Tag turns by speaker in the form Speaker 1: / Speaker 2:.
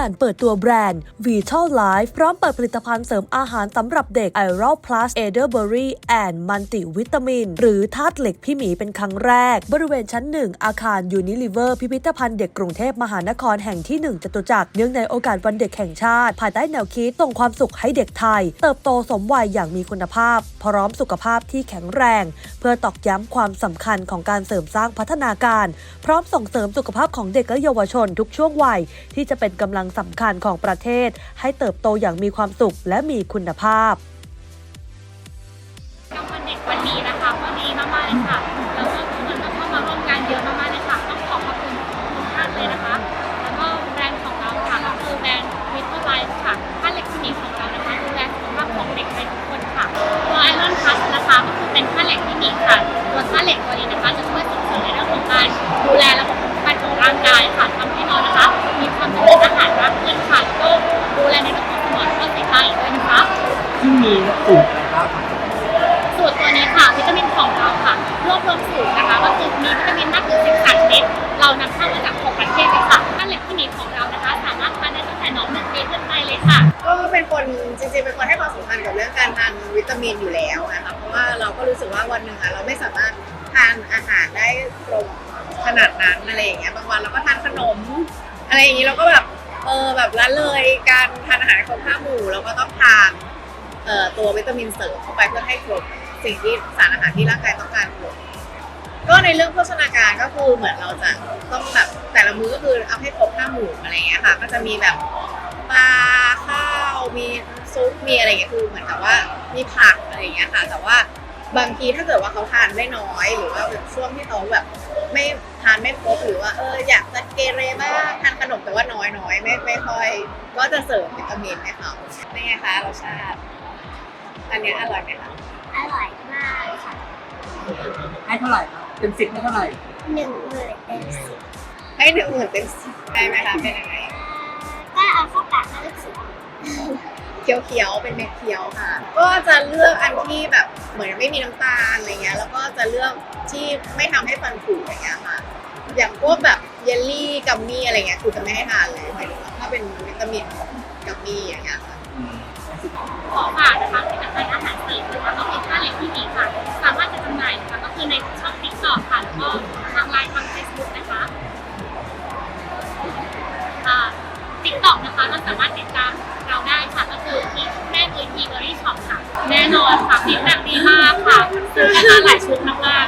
Speaker 1: การเปิดตัวแบรนด์ Vital Life พร้อมเปิดผลิตภัณฑ์เสริมอาหารสำหรับเด็ก i r o Plus Elderberry and Multivitamin หรือธาตุเหล็กพี่หมีเป็นครั้งแรก บริเวณชั้นหนึ่งอาคาร Unilever พิพิธภัณฑ์เด็กกรุงเทพมหานครแห่งที่ 1จตุจักรเนื่องในโอกาสวันเด็กแห่งชาติ ภายใต้แนวคิดส่งความสุขให้เด็กไทย เติบโตสมวัยอย่างมีคุณภาพ พร้อมสุขภาพที่แข็งแรง เพื่อตอกย้ำความสำคัญของการเสริมสร้างพัฒนาการ พร้อมส่งเสริมสุขภาพของเด็กและเยาวชนทุกช่วงวัย ที่จะเป็นกำลังสำคัญของประเทศ ให้เติบโตอย่างมีความสุขและมีคุณภาพ
Speaker 2: ที่มีสูตรอะ
Speaker 3: ไรบ้างครับ
Speaker 2: สูตรตัวนี้ค่ะวิตามินของเราค่ะรวบรวมสูตรนะคะก็คือมีวิตามินมากถึง13ชนิดเรานำเข้ามาจาก6ประเทศเลยค่ะถ้าเหล็กที่มีของเรานะคะ สามารถทานได้ตั้งแต่น้องหนึ่งปีขึ้นไปเลยค่ะ
Speaker 4: ก็เป็นคนจริงๆเป็นคนให้ความสำคัญกับเรื่องการทานวิตามินอยู่แล้วนะคะเพราะว่าเราก็รู้สึกว่าวันหนึ่งอะเราไม่สามารถทานอาหารได้ตรงขนาดนั้นอะไรอย่างเงี้ยบางวันเราก็ทานขนม อะไรอย่างงี้เราก็แบบเออแบบละเลยการทานอาหารครบห้าหมู่เราก็ต้องทานเอ่อ ตัววิตามินเสริมเข้าไปเพื่อให้ครบสิ่งที่สารอาหารที่ร่างกายต้องการครบก็ในเรื่องโภชนาการก็คือเหมือนเราจะต้องแบบแต่ละมื้อก็คือเอาให้ครบห้าหมู่อะไรอย่างเงี้ยค่ะ ก็จะมีแบบปลาข้าวมีซุปมีอะไรอย่างเงี้ยคือเหมือนกับว่ามีผักอะไรอย่างเงี้ยค่ะ แต่ว่าบางทีถ้าเกิดว่าเขาทานได้น้อย หรือว่าแบบช่วงที่เขาแบบไม่ทานไม่ครบหรือว่าเอออยากจะเกเรบ้างทานขนมแต่ว่าน้อยน้อยไม่ไม่ค่อย ก็จะเสริมวิตามินให้เขาเป็นไงคะรสชาติ อันเนี้ยอร่อยไหมคะ
Speaker 5: อร่อยมากค่ะ
Speaker 3: ให้เท่าไหร่ครับเต็มสิบให้เท่าไหร่
Speaker 5: หนึ่งหมื่นเต็มสิบ
Speaker 4: ให้หนึ่งหมื่นเต็มสิบได้ไหมคะเป็นยังไง
Speaker 5: ก็เอาเข้าปากแล้วรู้สึก
Speaker 4: เคี้ยวๆเป็นเม็ดเคี้ยวค่ะ ก็จะเลือกอันที่แบบเหมือนไม่มีน้ำตาลอะไรเงี้ยแล้วก็จะเลือกที่ไม่ทำให้ฟันผุอย่างเงี้ยค่ะ อย่างพวกแบบเยลลี่กัมมี่อะไรเงี้ยคือจะไม่ให้ทานเลยหมายถึงว่าถ้าเป็นวิตามินกัมมี่อย่างเงี้ยค่ะ
Speaker 2: ขอฝากนะคะผลิตภัณฑ์อาหารเสริมนะคะก็เป็นค่าเหล็กที่มีค่ะ สามารถจะจำหน่ายนะคะก็คือในช่องติ๊กต็อกค่ะแล้วก็ทางไลน์ทางเฟซบุ๊กนะคะติ๊กต็อกนะคะเราสามารถติดตามเราได้ค่ะก็คือที่แม่บุญทีเบอรี่ช็อปค่ะ แน่นอนค่ะฟีดแบ็กดีมากค่ะซื้อนะคะ